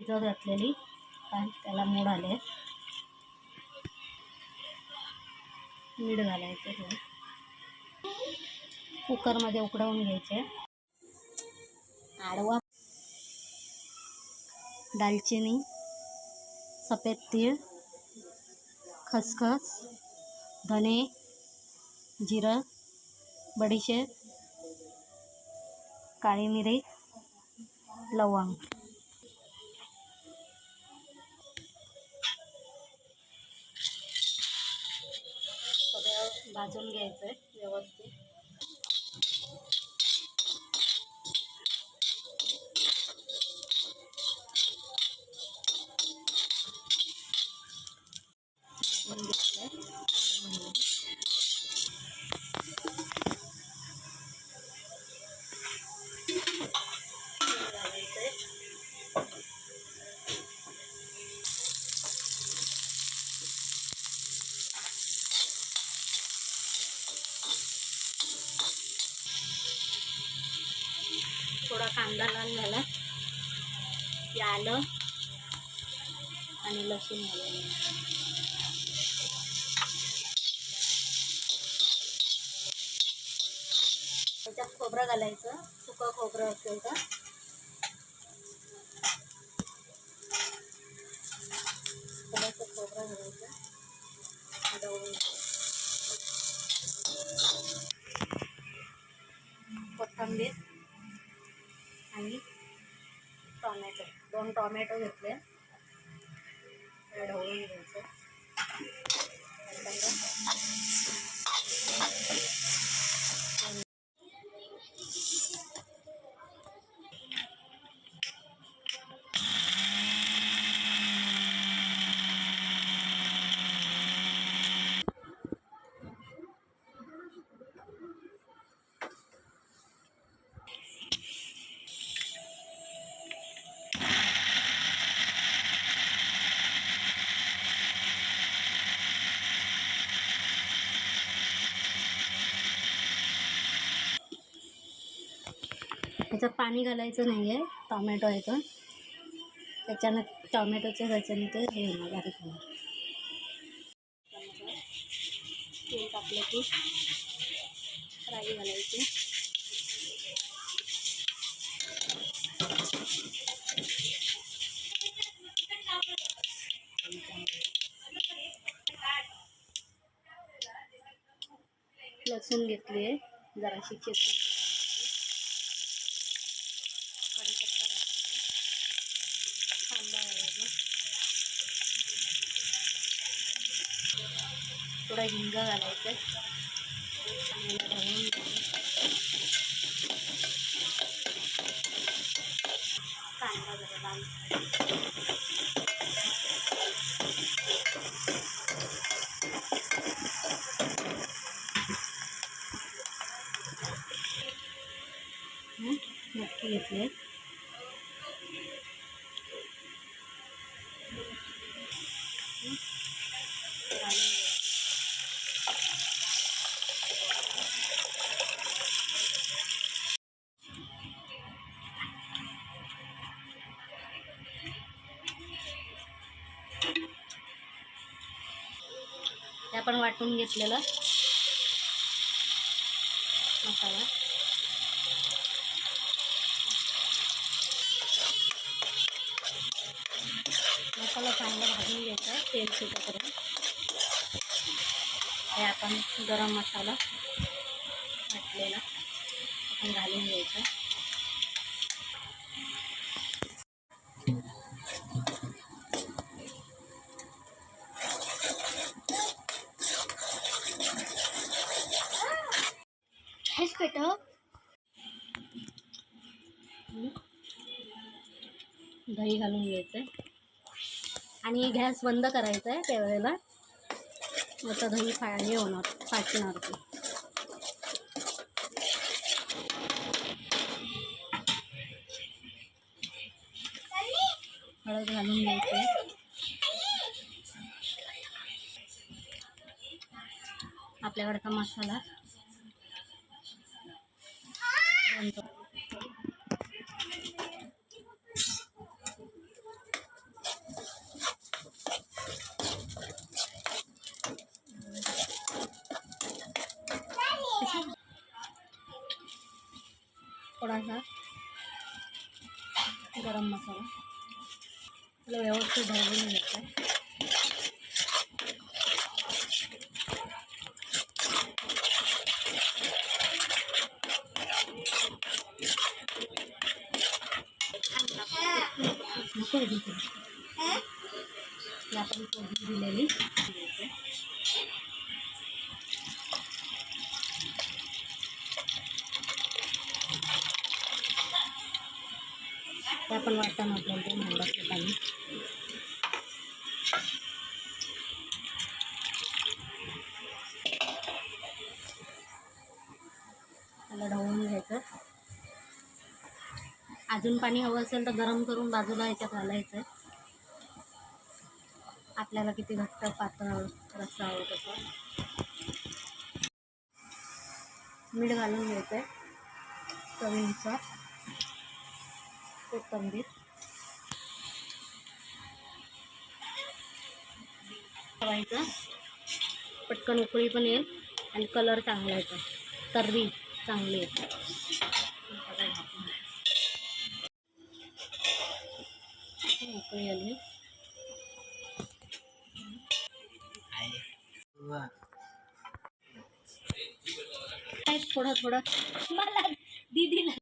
भिजत घातलेली काय त्याला मोड आले. मीठ घालायचं ते कुकरमध्ये उकडवून घ्यायचे. आडवा. दालचिनी. सफेद तीळ. खसखस. धने. जिरं. बडीशेप. काळी मिरी. लवंग. भाजून घ्यायचं आहे व्यवस्थित थोडा कांदा लाल झाला. की आलं. आणि लसूण घालायचं त्याच्यात खोबरं घालायचं. सुकं खोबरं असेल तर. टॉमॅटो दोन टॉमॅटो घेतले. ढवळून घ्यायचं ह्याच्यात पाणी घालायचं नाही आहे टॉमॅटो आहे तर त्याच्यानं टॉमॅटोच्या ह्याच्याने ते हे होणार बारीक होणार. तेल टाकलं की राई घालायची. लसूण घेतली आहे जराशी चेचून कढीपत्ता घालायचा कांदा घालायचा थोडा हिंग घालायचं. कांदा जरा लाल. नक्की घेतले आपण वाटून घेतलेलं. मसाला. मसाला चांगला भाजून घ्यायचा तेल सुटेपर्यंत. हे आपण गरम मसाला वाटलेला आपण घालून घ्यायचा. हेच दही घालून घ्यायचं आणि गॅस बंद करायचा आहे त्यावेळेला. मग तर दही फा हे होणार फाटणार ते. हळद घालून घ्यायचं आपल्याकडचा मसाला. थोडासा गरम मसाला. व्यवस्थित भाजून घ्यायचा नको उभी करू. आपण फोडणी दिलेली ते आपण वाटण आपल्याला ते मोडाचं पाणी अजून पाणी हवं असेल तर गरम करून बाजूला याच्यात घालायचं आहे आपल्याला किती घट्ट पातळ रस्सा हवं तसं मीठ घालून घ्यायचं आहे चवीनुसार कोथंबीर. ठेवायचं. पटकन उकळी पण येईल आणि कलर चांगला येतो. तर्री चांगली येते. వేయాలి थोडा थोडा. मला दीदीला